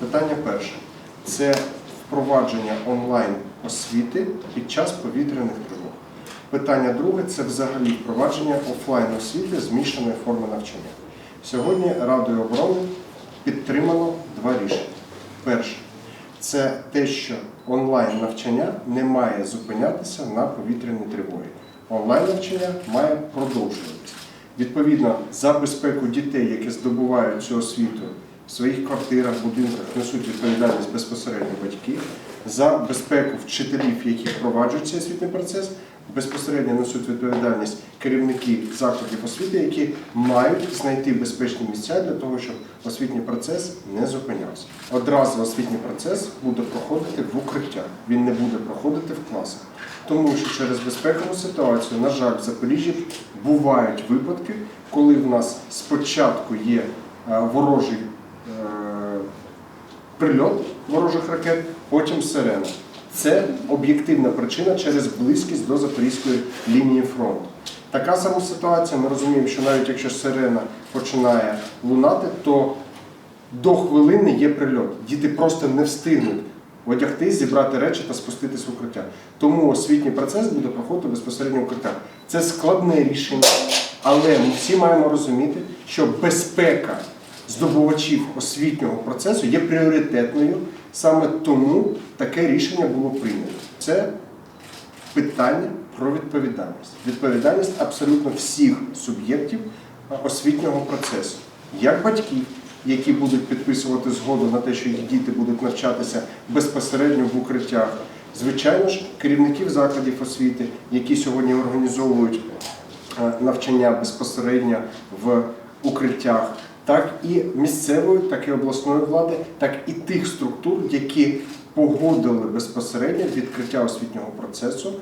Питання перше це впровадження онлайн освіти під час повітряних тривог. Питання друге це взагалі впровадження офлайн освіти змішаної форми навчання. Сьогодні Радою оборони підтримано два рішення. Перше це те, що онлайн навчання не має зупинятися на повітряні тривоги. Онлайн навчання має продовжуватися. Відповідно, за безпеку дітей, які здобувають цю освіту в своїх квартирах, будинках, несуть відповідальність безпосередньо батьки, за безпеку вчителів, які впроваджують цей освітній процес, безпосередньо несуть відповідальність керівники закладів освіти, які мають знайти безпечні місця для того, щоб освітній процес не зупинявся. Одразу освітній процес буде проходити в укриттях, він не буде проходити в класах. Тому що через безпекову ситуацію, на жаль, в Запоріжжі бувають випадки, коли в нас спочатку є е, ворожий прильот ворожих ракет, потім сирена. Це об'єктивна причина через близькість до запорізької лінії фронту. Така сама ситуація. Ми розуміємо, що навіть якщо сирена починає лунати, то до хвилини є прильот. Діти просто не встигнуть одягтись, зібрати речі та спуститись в укриття. Тому освітній процес буде проходити безпосередньо в укриттях. Це складне рішення, але ми всі маємо розуміти, що безпека здобувачів освітнього процесу є пріоритетною. Саме тому таке рішення було прийнято. Це питання про відповідальність. Відповідальність абсолютно всіх суб'єктів освітнього процесу, як батьків, які будуть підписувати згоду на те, що їх діти будуть навчатися безпосередньо в укриттях. Звичайно ж, керівників закладів освіти, які сьогодні організовують е, навчання безпосередньо в укриттях, так і місцевої, так і обласної влади, так і тих структур, які погодили безпосередньо відкриття освітнього процесу